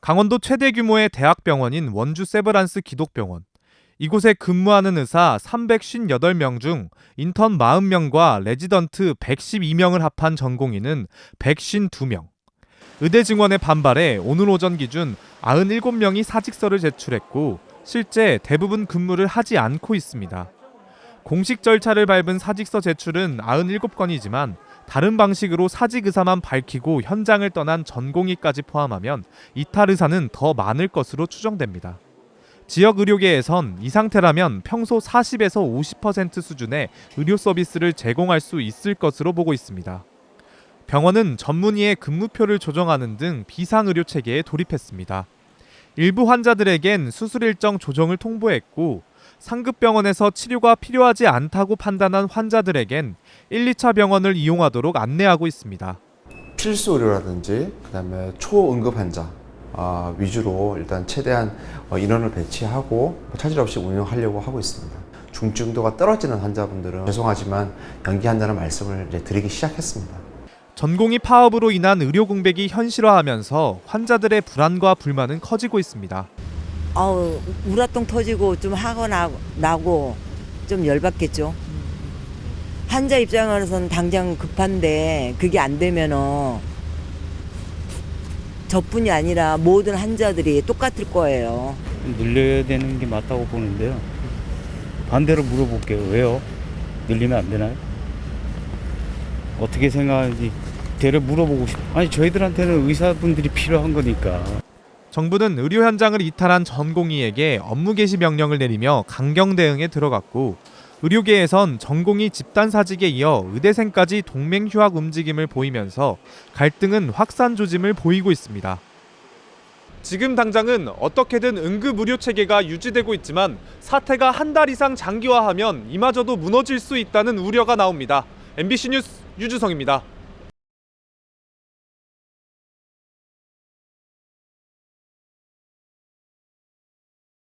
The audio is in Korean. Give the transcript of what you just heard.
강원도 최대 규모의 대학병원인 원주 세브란스 기독병원. 이곳에 근무하는 의사 358명 중 인턴 40명과 레지던트 112명을 합한 전공의는 152명. 의대 증원의 반발에 오늘 오전 기준 97명이 사직서를 제출했고 실제 대부분 근무를 하지 않고 있습니다. 공식 절차를 밟은 사직서 제출은 97건이지만 다른 방식으로 사직 의사만 밝히고 현장을 떠난 전공의까지 포함하면 이탈 의사는 더 많을 것으로 추정됩니다. 지역 의료계에선 이 상태라면 평소 40에서 50% 수준의 의료 서비스를 제공할 수 있을 것으로 보고 있습니다. 병원은 전문의의 근무표를 조정하는 등 비상 의료 체계에 돌입했습니다. 일부 환자들에겐 수술 일정 조정을 통보했고 상급 병원에서 치료가 필요하지 않다고 판단한 환자들에겐 1, 2차 병원을 이용하도록 안내하고 있습니다. 필수 의료라든지 그다음에 초응급 환자 아, 위주로 일단 최대한 어, 인원을 배치하고 차질 없이 운영하려고 하고 있습니다. 중증도가 떨어지는 환자분들은 죄송하지만 연기한다는 말씀을 이제 드리기 시작했습니다. 전공의 파업으로 인한 의료 공백이 현실화하면서 환자들의 불안과 불만은 커지고 있습니다. 아우 우라통 터지고 좀 화가 나, 나고 좀 열받겠죠. 환자 입장으로서는 당장 급한데 그게 안 되면은 저뿐이 아니라 모든 환자들이 똑같을 거예요. 늘려야 되는 게 맞다고 보는데요. 반대로 물어볼게요. 왜요? 늘리면 안 되나요? 어떻게 생각하는지 대를 물어보고 싶. 아니 저희들한테는 의사분들이 필요한 거니까. 정부는 의료 현장을 이탈한 전공의에게 업무 개시 명령을 내리며 강경 대응에 들어갔고 의료계에선 전공의 집단 사직에 이어 의대생까지 동맹 휴학 움직임을 보이면서 갈등은 확산 조짐을 보이고 있습니다. 지금 당장은 어떻게든 응급 의료 체계가 유지되고 있지만 사태가 한 달 이상 장기화하면 이마저도 무너질 수 있다는 우려가 나옵니다. MBC 뉴스 유주성입니다.